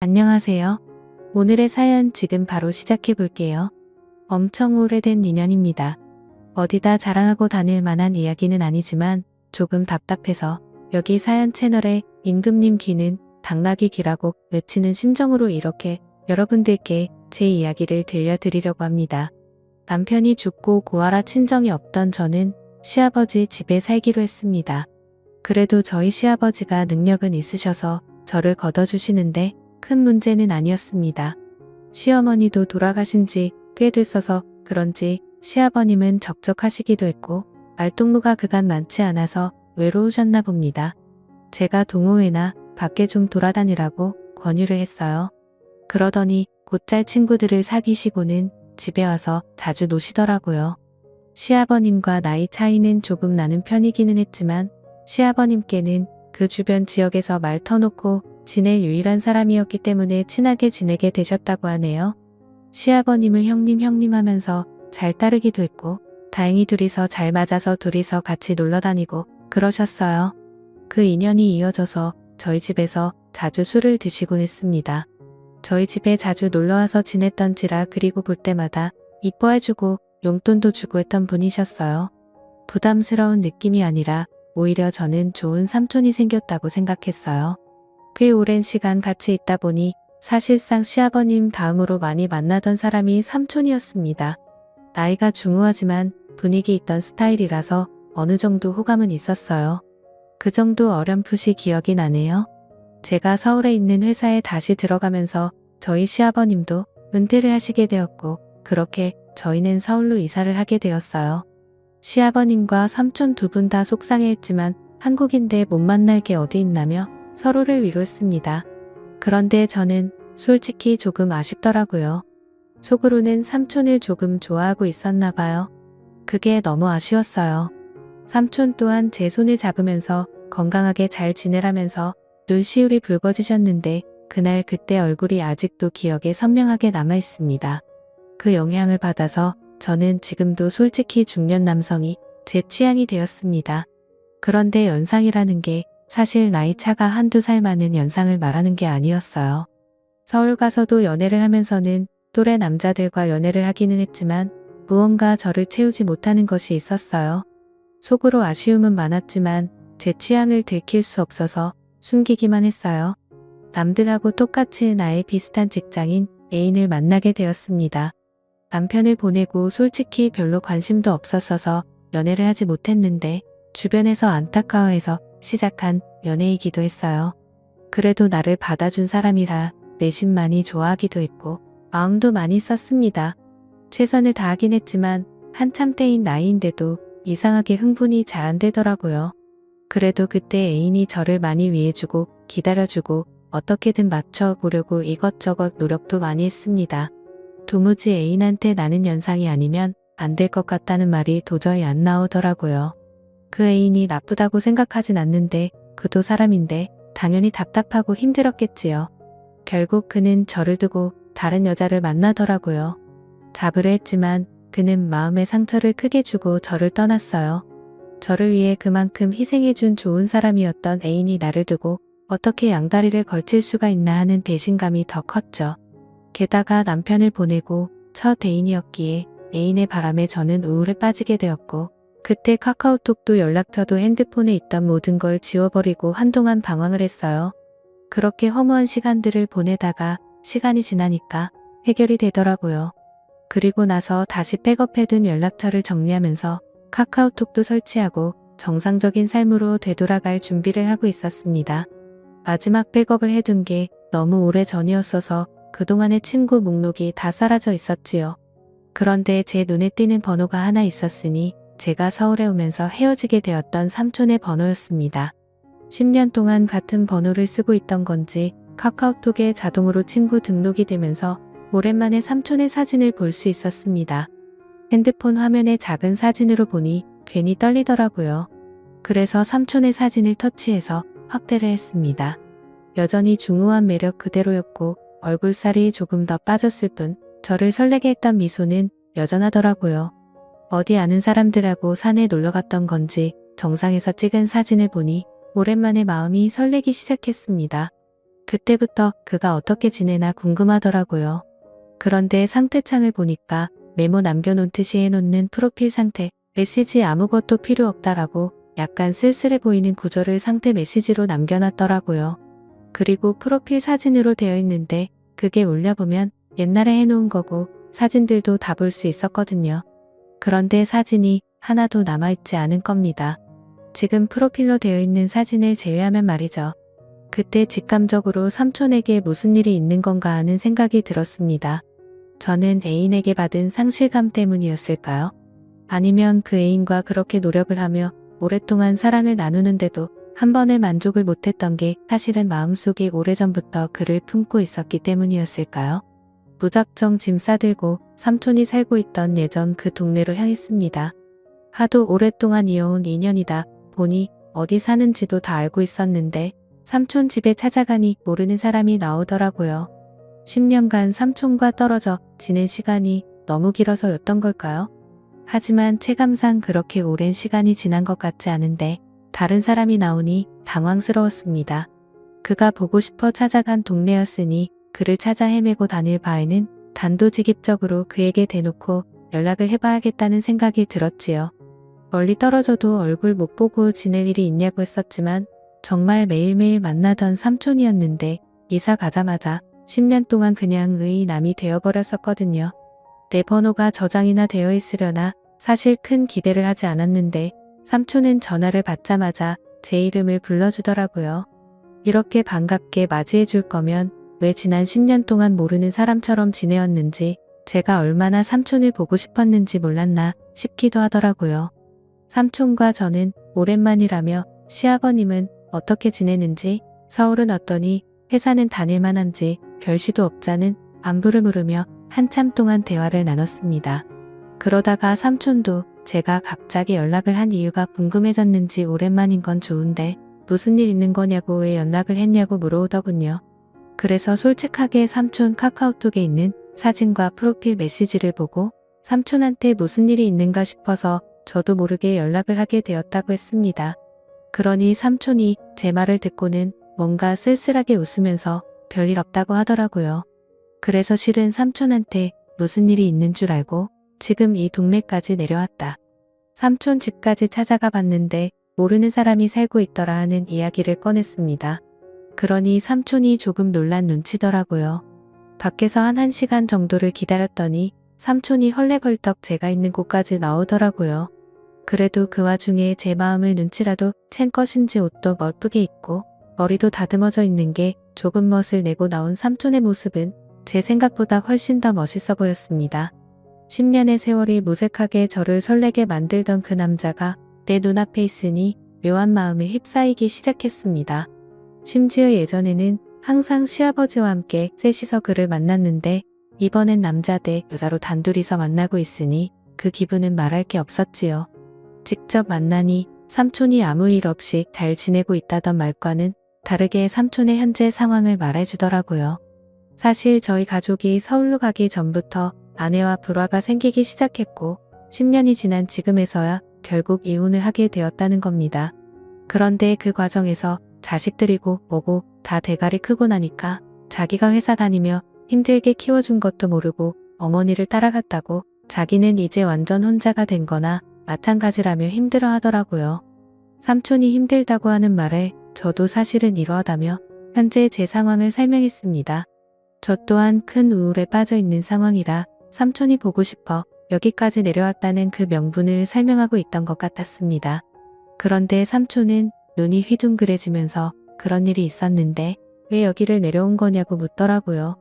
안녕하세요. 오늘의 사연 지금 바로 시작해 볼게요. 엄청 오래된 인연입니다. 어디다 자랑하고 다닐 만한 이야기는 아니지만 조금 답답해서 여기 사연 채널에 임금님 귀는 당나귀 귀라고 외치는 심정으로 이렇게 여러분들께 제 이야기를 들려드리려고 합니다. 남편이 죽고 고아라 친정이 없던 저는 시아버지 집에 살기로 했습니다. 그래도 저희 시아버지가 능력은 있으셔서 저를 걷어주시는데 큰 문제는 아니었습니다. 시어머니도 돌아가신 지 꽤 됐어서 그런지 시아버님은 적적하시기도 했고 말동무가 그간 많지 않아서 외로우셨나 봅니다. 제가 동호회나 밖에 좀 돌아다니라고 권유를 했어요. 그러더니 곧잘 친구들을 사귀시고는 집에 와서 자주 노시더라고요. 시아버님과 나이 차이는 조금 나는 편이기는 했지만 시아버님께는 그 주변 지역에서 말 터놓고 지낼 유일한 사람이었기 때문에 친하게 지내게 되셨다고 하네요. 시아버님을 형님 형님 하면서 잘 따르기도 했고 다행히 둘이서 잘 맞아서 둘이서 같이 놀러 다니고 그러셨어요. 그 인연이 이어져서 저희 집에서 자주 술을 드시곤 했습니다. 저희 집에 자주 놀러와서 지냈던지라 그리고 볼 때마다 이뻐해주고 용돈도 주고 했던 분이셨어요. 부담스러운 느낌이 아니라 오히려 저는 좋은 삼촌이 생겼다고 생각했어요. 꽤 오랜 시간 같이 있다 보니 사실상 시아버님 다음으로 많이 만나던 사람이 삼촌이었습니다. 나이가 중후하지만 분위기 있던 스타일이라서 어느 정도 호감은 있었어요. 그 정도 어렴풋이 기억이 나네요. 제가 서울에 있는 회사에 다시 들어가면서 저희 시아버님도 은퇴를 하시게 되었고 그렇게 저희는 서울로 이사를 하게 되었어요. 시아버님과 삼촌 두 분 다 속상해했지만 한국인데 못 만날 게 어디 있나며 서로를 위로했습니다. 그런데 저는 솔직히 조금 아쉽더라고요. 속으로는 삼촌을 조금 좋아하고 있었나 봐요. 그게 너무 아쉬웠어요. 삼촌 또한 제 손을 잡으면서 건강하게 잘 지내라면서 눈시울이 붉어지셨는데 그날 그때 얼굴이 아직도 기억에 선명하게 남아 있습니다. 그 영향을 받아서 저는 지금도 솔직히 중년 남성이 제 취향이 되었습니다. 그런데 연상이라는 게 사실 나이 차가 한두 살 많은 연상을 말하는 게 아니었어요. 서울 가서도 연애를 하면서는 또래 남자들과 연애를 하기는 했지만 무언가 저를 채우지 못하는 것이 있었어요. 속으로 아쉬움은 많았지만 제 취향을 들킬 수 없어서 숨기기만 했어요. 남들하고 똑같이 나이 비슷한 직장인 애인을 만나게 되었습니다. 남편을 보내고 솔직히 별로 관심도 없었어서 연애를 하지 못했는데 주변에서 안타까워해서 시작한 연애이기도 했어요. 그래도 나를 받아준 사람이라 내심 많이 좋아하기도 했고 마음도 많이 썼습니다. 최선을 다하긴 했지만 한참 때인 나이인데도 이상하게 흥분이 잘 안 되더라고요. 그래도 그때 애인이 저를 많이 위해주고 기다려주고 어떻게든 맞춰보려고 이것저것 노력도 많이 했습니다. 도무지 애인한테 나는 연상이 아니면 안 될 것 같다는 말이 도저히 안 나오더라고요. 그 애인이 나쁘다고 생각하진 않는데 그도 사람인데 당연히 답답하고 힘들었겠지요. 결국 그는 저를 두고 다른 여자를 만나더라고요. 잡으려 했지만 그는 마음의 상처를 크게 주고 저를 떠났어요. 저를 위해 그만큼 희생해준 좋은 사람이었던 애인이 나를 두고 어떻게 양다리를 걸칠 수가 있나 하는 배신감이 더 컸죠. 게다가 남편을 보내고 첫 애인이었기에 애인의 바람에 저는 우울에 빠지게 되었고 그때 카카오톡도 연락처도 핸드폰에 있던 모든 걸 지워버리고 한동안 방황을 했어요. 그렇게 허무한 시간들을 보내다가 시간이 지나니까 해결이 되더라고요. 그리고 나서 다시 백업해둔 연락처를 정리하면서 카카오톡도 설치하고 정상적인 삶으로 되돌아갈 준비를 하고 있었습니다. 마지막 백업을 해둔 게 너무 오래 전이었어서 그동안의 친구 목록이 다 사라져 있었지요. 그런데 제 눈에 띄는 번호가 하나 있었으니 제가 서울에 오면서 헤어지게 되었던 삼촌의 번호였습니다. 10년 동안 같은 번호를 쓰고 있던 건지 카카오톡에 자동으로 친구 등록이 되면서 오랜만에 삼촌의 사진을 볼 수 있었습니다. 핸드폰 화면에 작은 사진으로 보니 괜히 떨리더라고요. 그래서 삼촌의 사진을 터치해서 확대를 했습니다. 여전히 중후한 매력 그대로였고 얼굴살이 조금 더 빠졌을 뿐 저를 설레게 했던 미소는 여전하더라고요. 어디 아는 사람들하고 산에 놀러 갔던 건지 정상에서 찍은 사진을 보니 오랜만에 마음이 설레기 시작했습니다. 그때부터 그가 어떻게 지내나 궁금하더라고요. 그런데 상태창을 보니까 메모 남겨놓은 듯이 해놓는 프로필 상태, 메시지 아무것도 필요 없다라고 약간 쓸쓸해 보이는 구절을 상태 메시지로 남겨놨더라고요. 그리고 프로필 사진으로 되어 있는데 그게 올려보면 옛날에 해놓은 거고 사진들도 다 볼 수 있었거든요. 그런데 사진이 하나도 남아있지 않은 겁니다. 지금 프로필로 되어 있는 사진을 제외하면 말이죠. 그때 직감적으로 삼촌에게 무슨 일이 있는 건가 하는 생각이 들었습니다. 저는 애인에게 받은 상실감 때문이었을까요? 아니면 그 애인과 그렇게 노력을 하며 오랫동안 사랑을 나누는데도 한 번의 만족을 못했던 게 사실은 마음속에 오래전부터 그를 품고 있었기 때문이었을까요? 무작정 짐 싸들고 삼촌이 살고 있던 예전 그 동네로 향했습니다. 하도 오랫동안 이어온 인연이다 보니 어디 사는지도 다 알고 있었는데 삼촌 집에 찾아가니 모르는 사람이 나오더라고요. 10년간 삼촌과 떨어져 지낸 시간이 너무 길어서였던 걸까요? 하지만 체감상 그렇게 오랜 시간이 지난 것 같지 않은데 다른 사람이 나오니 당황스러웠습니다. 그가 보고 싶어 찾아간 동네였으니 그를 찾아 헤매고 다닐 바에는 단도직입적으로 그에게 대놓고 연락을 해봐야겠다는 생각이 들었지요. 멀리 떨어져도 얼굴 못 보고 지낼 일이 있냐고 했었지만 정말 매일매일 만나던 삼촌이었는데 이사 가자마자 10년 동안 그냥 의인남이 되어버렸었거든요. 내 번호가 저장이나 되어 있으려나 사실 큰 기대를 하지 않았는데 삼촌은 전화를 받자마자 제 이름을 불러주더라고요. 이렇게 반갑게 맞이해 줄 거면 왜 지난 10년 동안 모르는 사람처럼 지내었는지 제가 얼마나 삼촌을 보고 싶었는지 몰랐나 싶기도 하더라고요. 삼촌과 저는 오랜만이라며 시아버님은 어떻게 지내는지 서울은 어떠니 회사는 다닐만한지 별 시도 없자는 안부를 물으며 한참 동안 대화를 나눴습니다. 그러다가 삼촌도 제가 갑자기 연락을 한 이유가 궁금해졌는지 오랜만인 건 좋은데 무슨 일 있는 거냐고 왜 연락을 했냐고 물어오더군요. 그래서 솔직하게 삼촌 카카오톡에 있는 사진과 프로필 메시지를 보고 삼촌한테 무슨 일이 있는가 싶어서 저도 모르게 연락을 하게 되었다고 했습니다. 그러니 삼촌이 제 말을 듣고는 뭔가 쓸쓸하게 웃으면서 별일 없다고 하더라고요. 그래서 실은 삼촌한테 무슨 일이 있는 줄 알고 지금 이 동네까지 내려왔다. 삼촌 집까지 찾아가 봤는데 모르는 사람이 살고 있더라 하는 이야기를 꺼냈습니다. 그러니 삼촌이 조금 놀란 눈치더라고요. 밖에서 한 1시간 정도를 기다렸더니 삼촌이 헐레벌떡 제가 있는 곳까지 나오더라고요. 그래도 그 와중에 제 마음을 눈치라도 챈 것인지 옷도 멋쁘게 입고 머리도 다듬어져 있는 게 조금 멋을 내고 나온 삼촌의 모습은 제 생각보다 훨씬 더 멋있어 보였습니다. 10년의 세월이 무색하게 저를 설레게 만들던 그 남자가 내 눈앞에 있으니 묘한 마음에 휩싸이기 시작했습니다. 심지어 예전에는 항상 시아버지와 함께 셋이서 그를 만났는데 이번엔 남자 대 여자로 단둘이서 만나고 있으니 그 기분은 말할 게 없었지요. 직접 만나니 삼촌이 아무 일 없이 잘 지내고 있다던 말과는 다르게 삼촌의 현재 상황을 말해주더라고요. 사실 저희 가족이 서울로 가기 전부터 아내와 불화가 생기기 시작했고 10년이 지난 지금에서야 결국 이혼을 하게 되었다는 겁니다. 그런데 그 과정에서 자식들이고 뭐고 다 대가리 크고 나니까 자기가 회사 다니며 힘들게 키워준 것도 모르고 어머니를 따라갔다고 자기는 이제 완전 혼자가 된 거나 마찬가지라며 힘들어 하더라고요. 삼촌이 힘들다고 하는 말에 저도 사실은 이러하다며 현재 제 상황을 설명했습니다. 저 또한 큰 우울에 빠져 있는 상황이라 삼촌이 보고 싶어 여기까지 내려왔다는 그 명분을 설명하고 있던 것 같았습니다. 그런데 삼촌은 눈이 휘둥그레지면서 그런 일이 있었는데 왜 여기를 내려온 거냐고 묻더라고요.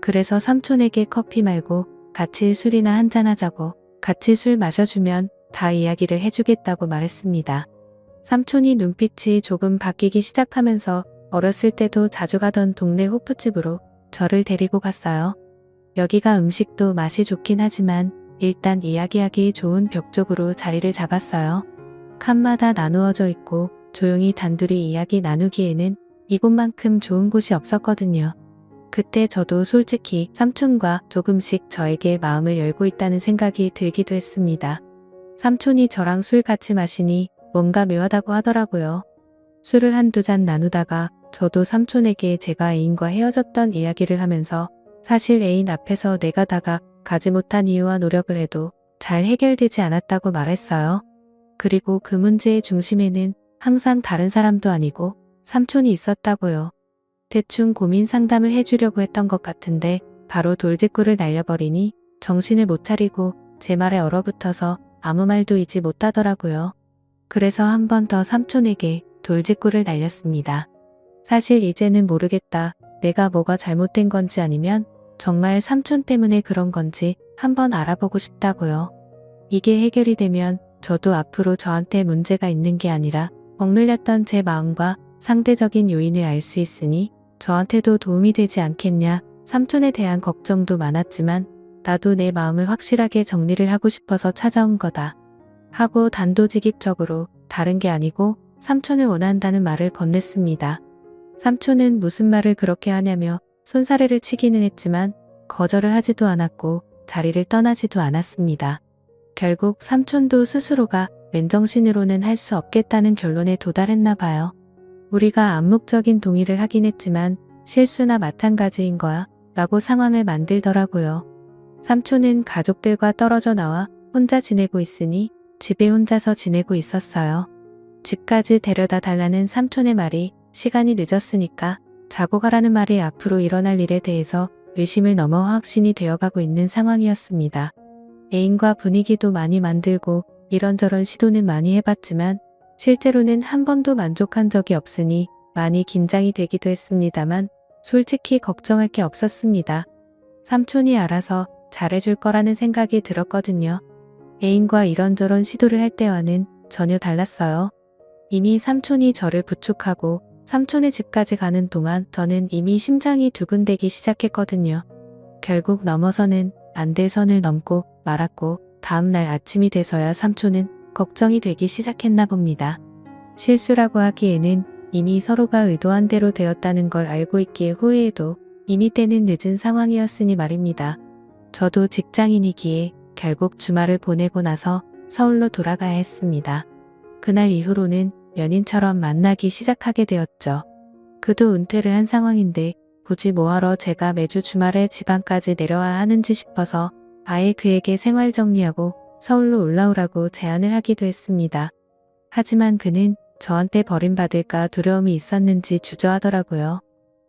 그래서 삼촌에게 커피 말고 같이 술이나 한잔하자고 같이 술 마셔주면 다 이야기를 해주겠다고 말했습니다. 삼촌이 눈빛이 조금 바뀌기 시작하면서 어렸을 때도 자주 가던 동네 호프집으로 저를 데리고 갔어요. 여기가 음식도 맛이 좋긴 하지만 일단 이야기하기 좋은 벽 쪽으로 자리를 잡았어요. 칸마다 나누어져 있고 조용히 단둘이 이야기 나누기에는 이곳만큼 좋은 곳이 없었거든요. 그때 저도 솔직히 삼촌과 조금씩 저에게 마음을 열고 있다는 생각이 들기도 했습니다. 삼촌이 저랑 술 같이 마시니 뭔가 묘하다고 하더라고요. 술을 한두 잔 나누다가 저도 삼촌에게 제가 애인과 헤어졌던 이야기를 하면서 사실 애인 앞에서 내가 다가 가지 못한 이유와 노력을 해도 잘 해결되지 않았다고 말했어요. 그리고 그 문제의 중심에는 항상 다른 사람도 아니고 삼촌이 있었다고요. 대충 고민 상담을 해주려고 했던 것 같은데 바로 돌직구를 날려버리니 정신을 못 차리고 제 말에 얼어붙어서 아무 말도 이지 못하더라고요. 그래서 한 번 더 삼촌에게 돌직구를 날렸습니다. 사실 이제는 모르겠다. 내가 뭐가 잘못된 건지 아니면 정말 삼촌 때문에 그런 건지 한번 알아보고 싶다고요. 이게 해결이 되면 저도 앞으로 저한테 문제가 있는 게 아니라 억눌렸던 제 마음과 상대적인 요인을 알 수 있으니 저한테도 도움이 되지 않겠냐. 삼촌에 대한 걱정도 많았지만 나도 내 마음을 확실하게 정리를 하고 싶어서 찾아온 거다. 하고 단도직입적으로 다른 게 아니고 삼촌을 원한다는 말을 건넸습니다. 삼촌은 무슨 말을 그렇게 하냐며 손사래를 치기는 했지만 거절을 하지도 않았고 자리를 떠나지도 않았습니다. 결국 삼촌도 스스로가 맨정신으로는 할 수 없겠다는 결론에 도달했나 봐요. 우리가 암묵적인 동의를 하긴 했지만 실수나 마찬가지인 거야 라고 상황을 만들더라고요. 삼촌은 가족들과 떨어져 나와 혼자 지내고 있으니 집에 혼자서 지내고 있었어요. 집까지 데려다 달라는 삼촌의 말이 시간이 늦었으니까 자고 가라는 말이 앞으로 일어날 일에 대해서 의심을 넘어 확신이 되어가고 있는 상황이었습니다. 애인과 분위기도 많이 만들고 이런저런 시도는 많이 해봤지만 실제로는 한 번도 만족한 적이 없으니 많이 긴장이 되기도 했습니다만 솔직히 걱정할 게 없었습니다. 삼촌이 알아서 잘해줄 거라는 생각이 들었거든요. 애인과 이런저런 시도를 할 때와는 전혀 달랐어요. 이미 삼촌이 저를 부축하고 삼촌의 집까지 가는 동안 저는 이미 심장이 두근대기 시작했거든요. 결국 넘어서는 안 될 선을 넘고 말았고 다음날 아침이 돼서야 삼촌은 걱정이 되기 시작했나 봅니다. 실수라고 하기에는 이미 서로가 의도한 대로 되었다는 걸 알고 있기에 후회해도 이미 때는 늦은 상황이었으니 말입니다. 저도 직장인이기에 결국 주말을 보내고 나서 서울로 돌아가야 했습니다. 그날 이후로는 연인처럼 만나기 시작하게 되었죠. 그도 은퇴를 한 상황인데 굳이 뭐하러 제가 매주 주말에 지방까지 내려와야 하는지 싶어서 아예 그에게 생활 정리하고 서울로 올라오라고 제안을 하기도 했습니다. 하지만 그는 저한테 버림받을까 두려움이 있었는지 주저하더라고요.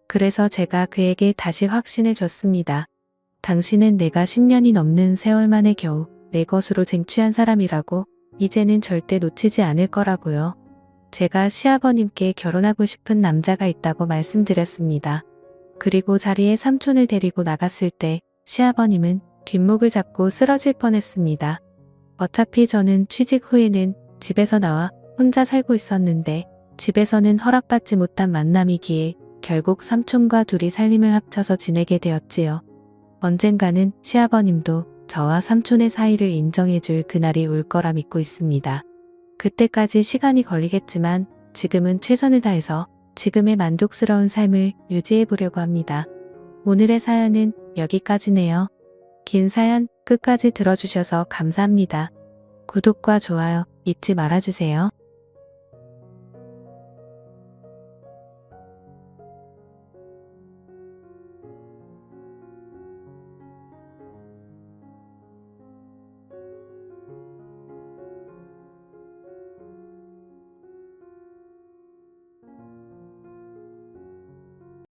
그래서 제가 그에게 다시 확신을 줬습니다. 당신은 내가 10년이 넘는 세월 만에 겨우 내 것으로 쟁취한 사람이라고 이제는 절대 놓치지 않을 거라고요. 제가 시아버님께 결혼하고 싶은 남자가 있다고 말씀드렸습니다. 그리고 자리에 삼촌을 데리고 나갔을 때 시아버님은 뒷목을 잡고 쓰러질 뻔했습니다. 어차피 저는 취직 후에는 집에서 나와 혼자 살고 있었는데 집에서는 허락받지 못한 만남이기에 결국 삼촌과 둘이 살림을 합쳐서 지내게 되었지요. 언젠가는 시아버님도 저와 삼촌의 사이를 인정해줄 그날이 올 거라 믿고 있습니다. 그때까지 시간이 걸리겠지만 지금은 최선을 다해서 지금의 만족스러운 삶을 유지해 보려고 합니다. 오늘의 사연은 여기까지네요. 긴 사연 끝까지 들어주셔서 감사합니다. 구독과 좋아요 잊지 말아주세요.